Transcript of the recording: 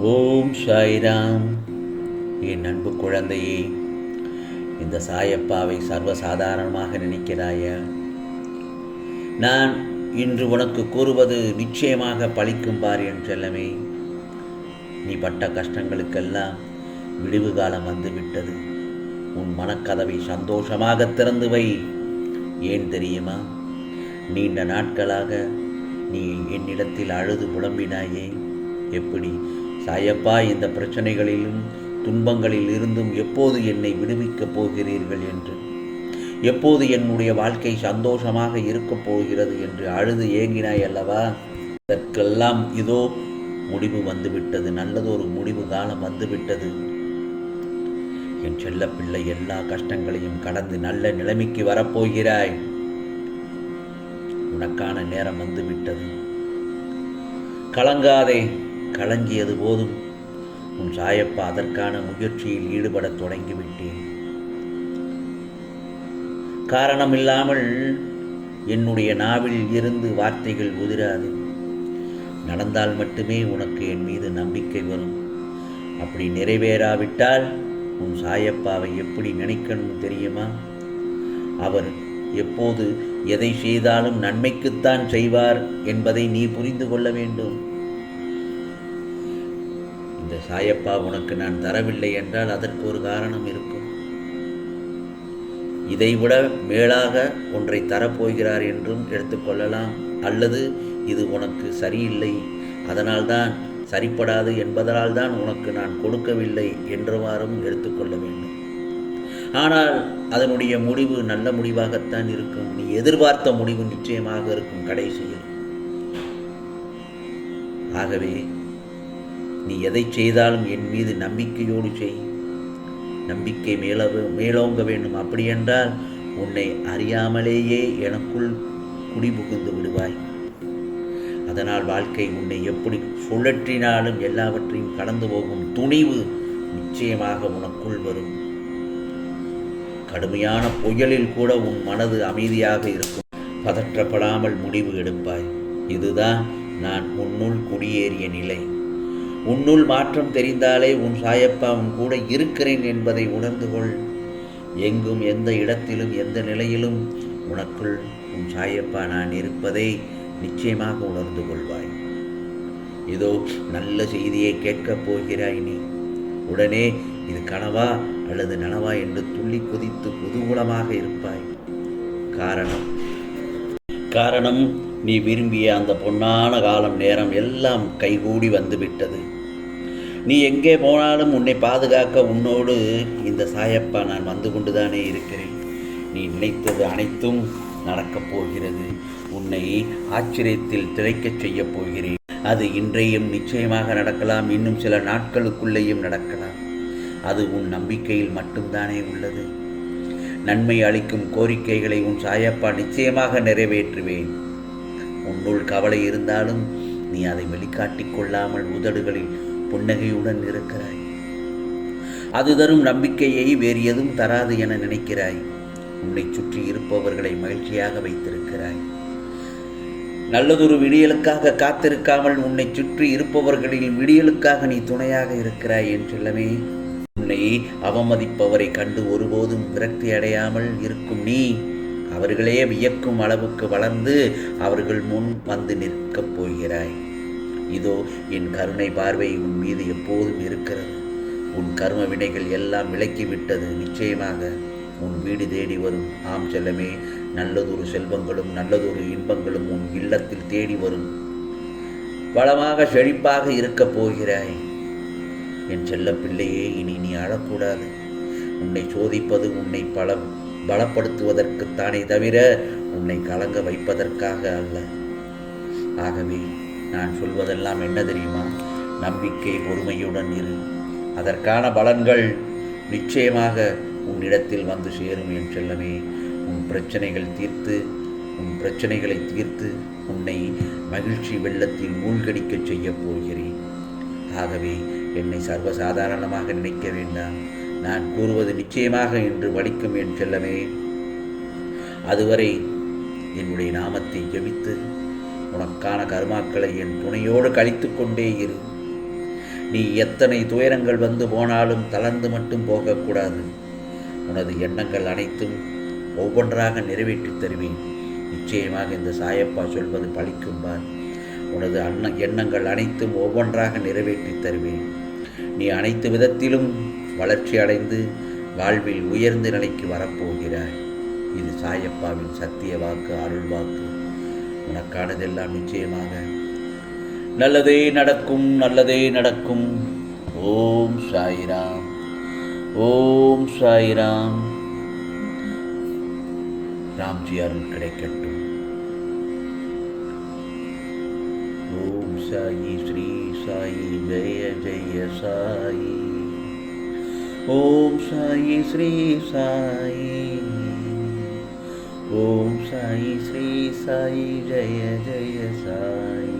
ஓம் சாய்ராம். என் அன்பு குழந்தையே இந்த சாயப்பாவை சர்வசாதாரணமாக நினைக்கிறாய? நான் இன்று உனக்கு கூறுவது நிச்சயமாக பழிக்கும் பார் என்றெல்லமே நீ பட்ட கஷ்டங்களுக்கெல்லாம் விடிவு காலம் வந்துவிட்டது. உன் மனக்கதவை சந்தோஷமாக திறந்து வை. ஏன் தெரியுமா? நீண்ட நாட்களாக நீ என்னிடத்தில் அழுது புலம்பினாயே. எப்படி சாயப்பா இந்த பிரச்சனைகளிலும் துன்பங்களில் இருந்தும் எப்போது என்னை விடுவிக்கப் போகிறீர்கள் என்று? எப்போது என்னுடைய வாழ்க்கை சந்தோஷமாக இருக்கப் போகிறது என்று அழுது ஏங்கினாய் அல்லவா? இதற்கெல்லாம் இதோ முடிவு வந்துவிட்டது. நல்லதொரு முடிவு காலம் வந்துவிட்டது. என் செல்ல பிள்ளை எல்லா கஷ்டங்களையும் கடந்து நல்ல நிலைமைக்கு வரப்போகிறாய். உனக்கான நேரம் வந்துவிட்டது. கலங்காதே. கலங்கியது போதும். உன் சாயப்பா அதற்கான முயற்சியில் ஈடுபடத் தொடங்கிவிட்டேன். காரணமில்லாமல் என்னுடைய நாவில் இருந்து வார்த்தைகள் உதிராது. நடந்தால் மட்டுமே உனக்கு என் மீது நம்பிக்கை வரும். அப்படி நிறைவேறாவிட்டால் உன் சாயப்பாவை எப்படி நினைக்கணும் தெரியுமா? அவர் எப்போது எதை செய்தாலும் நன்மைக்குத்தான் செய்வார் என்பதை நீ புரிந்து கொள்ள வேண்டும். இந்த சாயப்பா உனக்கு நான் தரவில்லை என்றால் அதற்கு ஒரு காரணம் இருக்கும். இதைவிட மேலாக ஒன்றை தரப்போகிறார் என்றும் எடுத்துக்கொள்ளலாம் அல்லது இது உனக்கு சரியில்லை. அதனால்தான் சரிப்படாது என்பதனால் தான் உனக்கு நான் கொடுக்கவில்லை என்றவாறும் எடுத்துக்கொள்ள வேண்டும். ஆனால் அதனுடைய முடிவு நல்ல முடிவாகத்தான் இருக்கும். நீ எதிர்பார்த்த முடிவு நிச்சயமாக இருக்கும் கடைசியில். ஆகவே நீ எதை செய்தாலும் என் மீது நம்பிக்கையோடு செய். நம்பிக்கை மேல மேலோங்க வேண்டும். அப்படியென்றால் உன்னை அறியாமலேயே எனக்குள் குடிபுகுந்து விடுவாய். அதனால் வாழ்க்கை உன்னை எப்படி சுழற்றினாலும் எல்லாவற்றையும் கடந்து போகும் துணிவு நிச்சயமாக உனக்குள் வரும். கடுமையான புயலில் கூட உன் மனது அமைதியாக இருக்கும். பதற்றப்படாமல் முடிவு எடுப்பாய். இதுதான் நான் உன்னுள் குடியேறிய நிலை. உன்னுள் மாற்றம் தெரிந்தாலே உன் சாயப்பா உன் கூட இருக்கிறேன் என்பதை உணர்ந்து கொள் எங்கும் எந்த இடத்திலும் எந்த நிலையிலும் உனக்குள் உன் சாயப்பா நான் இருப்பதை நிச்சயமாக உணர்ந்து கொள்வாய். இதோ நல்ல செய்தியை கேட்கப் போகிறாய் நீ. உடனே இது கனவா அல்லது நனவா என்று துள்ளி குதித்து குதூகலமாக இருப்பாய். காரணம். காரணம் நீ விரும்பிய அந்த பொன்னான காலம் நேரம் எல்லாம் கைகூடி வந்துவிட்டது. நீ எங்கே போனாலும் உன்னை பாதுகாக்க உன்னோடு இந்த சாயப்பா நான் வந்து கொண்டுதானே இருக்கிறேன். நீ நினைத்தது அனைத்தும் நடக்கப் போகிறது. உன்னை ஆச்சரியத்தில் திளைக்கச் செய்யப் போகிறேன். அது இன்றையும் நிச்சயமாக நடக்கலாம். இன்னும் சில நாட்களுக்குள்ளேயும் நடக்கலாம். அது உன் நம்பிக்கையில் மட்டும்தானே உள்ளது. நன்மை அளிக்கும் கோரிக்கைகளை உன் சாயப்பா நிச்சயமாக நிறைவேற்றுவேன். உன்னுள் கவலை இருந்தாலும் நீ அதை வெளிக்காட்டிக் கொள்ளாமல் உதடுகளில் புன்னகையுடன் இருக்கிறாய். அது தரும் நம்பிக்கையை வேறு எதுவும் தராது என நினைக்கிறாய். உன்னை சுற்றி இருப்பவர்களை மகிழ்ச்சியாக வைத்திருக்கிறாய். நல்லதொரு விடியலுக்காக காத்திருக்காமல் உன்னை சுற்றி இருப்பவர்களின் விடியலுக்காக நீ துணையாக இருக்கிறாய் என்றெல்லாமே உன்னை அவமதிப்பவரை கண்டு ஒருபோதும் விரக்தி அடையாமல் இருக்கும் நீ. அவர்களே வியக்கும் அளவுக்கு வளர்ந்து அவர்கள் முன் வந்து நிற்கப் போகிறாய். இதோ என் கருணை பார்வை உன் மீது எப்போதும் இருக்கிறது. உன் கர்ம வினைகள் எல்லாம் விலக்கிவிட்டது நிச்சயமாக. உன் வீடு தேடி வரும். ஆம் செல்லமே நல்லதொரு செல்வங்களும் நல்லதொரு இன்பங்களும் உன் இல்லத்தில் தேடி வரும். வளமாக செழிப்பாக இருக்கப் போகிறாய். என் செல்ல பிள்ளையே இனி நீ அழக்கூடாது. உன்னை சோதிப்பது உன்னை பல பலப்படுத்துவதற்குத்தானே தவிர உன்னை கலங்க வைப்பதற்காக அல்ல. ஆகவே நான் சொல்வதெல்லாம் என்ன தெரியுமா? நம்பிக்கை பொறுமையுடன் இரு. அதற்கான பலன்கள் நிச்சயமாக உன்னிடத்தில் வந்து சேரும் என் செல்லமே. உன் பிரச்சனைகள் தீர்த்து உன் பிரச்சனைகளை தீர்த்து உன்னை மகிழ்ச்சி வெள்ளத்தில் மூழ்கடிக்கச் செய்யப் போகிறேன். ஆகவே என்னை சர்வசாதாரணமாக நினைக்க வேண்டாம். நான் கூறுவது நிச்சயமாக இன்று வலிக்கும் என் செல்லமே. அதுவரை என்னுடைய நாமத்தை ஜெபித்து உனக்கான கர்மாக்களை என் துணையோடு கழித்து கொண்டே இரு. நீ எத்தனை துயரங்கள் வந்து போனாலும் தளர்ந்து மட்டும் போகக்கூடாது. உனது எண்ணங்கள் அனைத்தும் ஒவ்வொன்றாக நிறைவேற்றித் தருவேன். நிச்சயமாக இந்த சாயப்பா சொல்வது பலிக்கும் பார். உனது அண்ண எண்ணங்கள் அனைத்தும் ஒவ்வொன்றாக நிறைவேற்றித் தருவேன். நீ அனைத்து விதத்திலும் வளர்ச்சி அடைந்து வாழ்வில் உயர்ந்த நிலைக்கு வரப்போகிறாய். இது சாயப்பாவின் சத்திய வாக்கு அருள் வாக்கு. உனக்கானதெல்லாம் நிச்சயமாக. நல்லதே நடக்கும் நல்லதே நடக்கும். ஓம் சாயிராம் ஓம் சாயிராம். ராம்ஜி அருள் கிடைக்கட்டும். ஓம் சாயி ஸ்ரீ சாயி ஜெய ஜெய சாயி. ஓம் சாயி ஸ்ரீ சாயி ஓம் சாயி ஸ்ரீ சாயி ஜெய ஜெய சாயி